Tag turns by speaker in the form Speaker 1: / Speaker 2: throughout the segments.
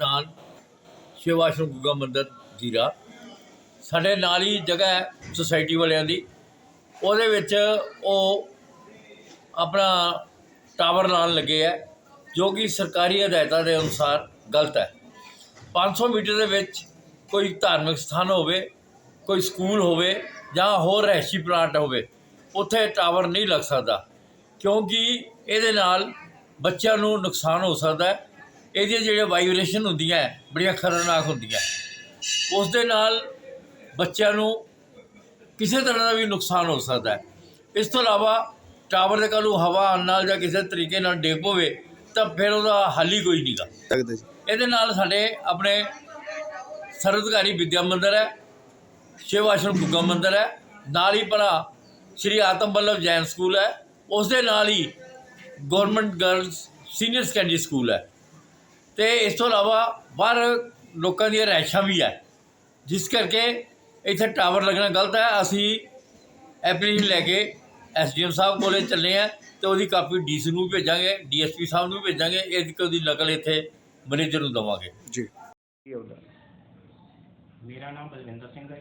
Speaker 1: ਪ੍ਰਧਾਨ ਸ਼ਿਵ ਆਸ਼ਰਮ ਗੁੱਗਾ ਮੰਦਰ ਜੀਰਾ। ਸਾਡੇ ਨਾਲ ਹੀ ਜਗ੍ਹਾ ਹੈ ਸੁਸਾਇਟੀ ਵਾਲਿਆਂ ਦੀ। ਉਹਦੇ ਵਿੱਚ ਉਹ ਆਪਣਾ ਟਾਵਰ ਲਾਉਣ ਲੱਗੇ ਹੈ, ਜੋ ਕਿ ਸਰਕਾਰੀ ਹਦਾਇਤਾਂ ਦੇ ਅਨੁਸਾਰ ਗਲਤ ਹੈ। 500 ਮੀਟਰ ਦੇ ਵਿੱਚ ਕੋਈ ਧਾਰਮਿਕ ਸਥਾਨ ਹੋਵੇ, ਕੋਈ ਸਕੂਲ ਹੋਵੇ ਜਾਂ ਹੋਰ ਰਹਿਸ਼ੀ ਪਲਾਂਟ ਹੋਵੇ, ਉੱਥੇ ਟਾਵਰ ਨਹੀਂ ਲੱਗ ਸਕਦਾ। ਕਿਉਂਕਿ ਇਹਦੇ ਨਾਲ ਬੱਚਿਆਂ ਨੂੰ ਨੁਕਸਾਨ ਹੋ ਸਕਦਾ ਹੈ ਇਹਦੀਆਂ ਜਿਹੜੀਆਂ ਵਾਈਬ੍ਰੇਸ਼ਨ ਹੁੰਦੀਆਂ ਹੈ, ਬੜੀਆਂ ਖਤਰਨਾਕ ਹੁੰਦੀਆਂ ਉਸ ਦੇ ਨਾਲ ਬੱਚਿਆਂ ਨੂੰ ਕਿਸੇ ਤਰ੍ਹਾਂ ਦਾ ਵੀ ਨੁਕਸਾਨ ਹੋ ਸਕਦਾ ਹੈ। ਇਸ ਤੋਂ ਇਲਾਵਾ ਟਾਵਰ ਦੇ ਕਾਲੂ ਹਵਾ ਆਉਣ ਨਾਲ ਜਾਂ ਕਿਸੇ ਤਰੀਕੇ ਨਾਲ ਡਿੱਗ ਪਵੇ ਤਾਂ ਫਿਰ ਉਹਦਾ ਹੱਲ ਹੀ ਕੋਈ ਨਹੀਂਗਾ
Speaker 2: ਜੀ।
Speaker 1: ਇਹਦੇ ਨਾਲ ਸਾਡੇ ਆਪਣੇ ਸਰਵਅਧਿਕਾਰੀ ਵਿਦਿਆ ਮੰਦਿਰ ਹੈ ਸ਼ਿਵ ਆਸ਼ਰਮ ਗੁੱਗਾ ਮੰਦਿਰ ਹੈ ਨਾਲ ਹੀ ਭਰਾ ਸ਼੍ਰੀ ਆਤਮ ਬੱਲਭ ਜੈਨ ਸਕੂਲ ਹੈ ਉਸ ਦੇ ਨਾਲ ਹੀ government girls senior secondary school ਹੈ। ਤੇ ਇਸ ਤੋਂ ਇਲਾਵਾ ਬਾਹਰ ਲੋਕਾਂ ਦੀਆਂ ਰਿਹਾਇਸ਼ਾਂ ਵੀ ਹੈ ਜਿਸ ਕਰਕੇ ਇੱਥੇ ਟਾਵਰ ਲੱਗਣਾ ਗਲਤ ਹੈ। ਅਸੀਂ ਐਪਲੀਕੇਸ਼ਨ ਲੈ ਕੇ ਐਸਡੀਐਮ ਸਾਹਿਬ ਕੋਲੇ ਚੱਲੇ ਆ ਤੇ ਉਹਦੀ ਕਾਪੀ ਡੀਸੀ ਨੂੰ ਵੀ ਭੇਜਾਂਗੇ ਡੀਐਸਪੀ ਸਾਹਿਬ ਨੂੰ ਵੀ ਭੇਜਾਂਗੇ। ਇਹਦੀ ਉਹਦੀ ਨਕਲ ਇੱਥੇ ਮੈਨੇਜਰ ਨੂੰ ਦੇਵਾਂਗੇ।
Speaker 2: ਜੀ। ਕੀ ਹੁੰਦਾ
Speaker 3: ਮੇਰਾ ਨਾਮ ਬਲਵਿੰਦਰ ਸਿੰਘ ਹੈ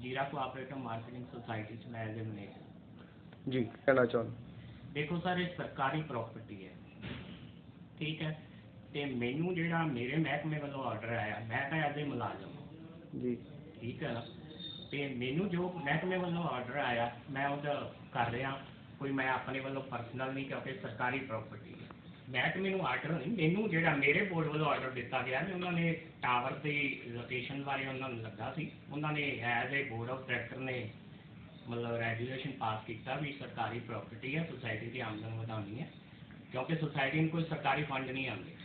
Speaker 3: ਜੀਰਾ ਕੋਆਪਰੇਟਿਵ ਮਾਰਕੀਟਿੰਗ ਸੁਸਾਇਟੀ ਚ ਮੈਂ ਐਜ਼ ਮੈਨੇਜਰ
Speaker 2: ਜੀ ਕਹਿਣਾ ਚਾਹੁੰਦਾ।
Speaker 3: ਦੇਖੋ ਸਰ ਇਹ ਸਰਕਾਰੀ ਪ੍ਰਾਪਰਟੀ ਹੈ। ਠੀਕ ਹੈ? ਤੇ ਮੈਨੂੰ ਜਿਹੜਾ ਮੇਰੇ ਮਹਿਕਮੇ ਵੱਲੋਂ ਆਰਡਰ ਆਇਆ ਮੈਂ ਤਾਂ ਐਜ਼ ਮੁਲਾਜ਼ਮ ਹਾਂ,
Speaker 2: ਜੀ।
Speaker 3: ਠੀਕ ਹੈ ਨਾ ਤੇ ਮੈਨੂੰ ਜੋ ਮਹਿਕਮੇ ਵੱਲੋਂ ਆਰਡਰ ਆਇਆ ਮੈਂ ਉਹਦਾ ਕਰ ਰਿਹਾ। ਕੋਈ ਮੈਂ ਆਪਣੇ ਵੱਲੋਂ ਪਰਸਨਲ ਨਹੀਂ ਕਿਉਂਕਿ ਸਰਕਾਰੀ ਪ੍ਰਾਪਰਟੀ ਹੈ। ਮਹਿਕਮੇ ਨੂੰ ਆਰਡਰ ਨਹੀਂ ਮੈਨੂੰ ਜਿਹੜਾ ਮੇਰੇ ਬੋਰਡ ਵੱਲੋਂ ਆਰਡਰ ਦਿੱਤਾ ਗਿਆ ਵੀ ਉਹਨਾਂ ਨੇ ਟਾਵਰ ਦੀ ਲੋਕੇਸ਼ਨ ਬਾਰੇ ਉਹਨਾਂ ਨੂੰ ਲੱਗਾ ਸੀ। ਉਹਨਾਂ ਨੇ as a board of director ਨੇ ਮਤਲਬ ਰੈਗੂਲੇਸ਼ਨ ਪਾਸ ਕੀਤਾ ਵੀ ਸਰਕਾਰੀ ਪ੍ਰਾਪਰਟੀ ਹੈ ਸੁਸਾਇਟੀ ਦੀ ਆਮਦਨ ਵਧਾਉਣੀ ਹੈ। ਕਿਉਂਕਿ ਸੁਸਾਇਟੀ ਨੂੰ ਕੋਈ ਸਰਕਾਰੀ ਫੰਡ ਨਹੀਂ ਆਉਂਦੇ।